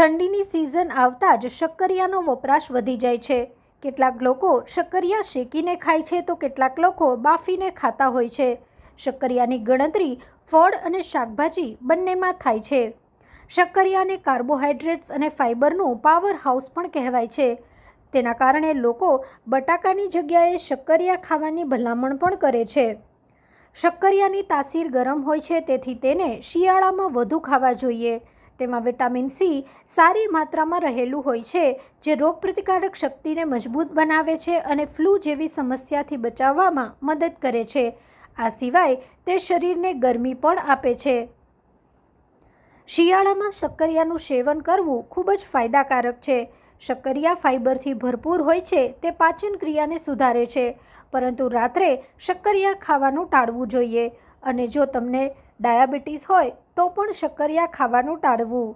ઠંડીની સિઝન આવતા જ શક્કરિયાનો વપરાશ વધી જાય છે. કેટલાક લોકો શક્કરિયા શેકીને ખાય છે તો કેટલાક લોકો બાફીને ખાતા હોય છે. શક્કરિયાની ગણતરી ફળ અને શાકભાજી બંનેમાં થાય છે. શક્કરિયાને કાર્બોહાઈડ્રેટ્સ અને ફાઇબરનું પાવર હાઉસ પણ કહેવાય છે. તેના કારણે લોકો બટાકાની જગ્યાએ શક્કરિયા ખાવાની ભલામણ પણ કરે છે. શક્કરિયાની તાસીર ગરમ હોય છે તેથી તેને શિયાળામાં વધુ ખાવા જોઈએ. તેમાં વિટામિન સી સારી માત્રામાં રહેલું હોય છે, જે રોગપ્રતિકારક શક્તિને મજબૂત બનાવે છે અને ફ્લૂ જેવી સમસ્યાથી બચાવવામાં મદદ કરે છે. આ સિવાય તે શરીરને ગરમી પણ આપે છે. શિયાળામાં શક્કરિયાનું સેવન કરવું ખૂબ જ ફાયદાકારક છે. શક્કરિયા ફાઇબરથી ભરપૂર હોય છે, તે પાચન ક્રિયાને સુધારે છે, પરંતુ રાત્રે શક્કરિયા ખાવાનું ટાળવું જોઈએ. અને જો તમને ડાયાબિટીસ હોય તો પણ શક્કરિયા ખાવાનું ટાળવું.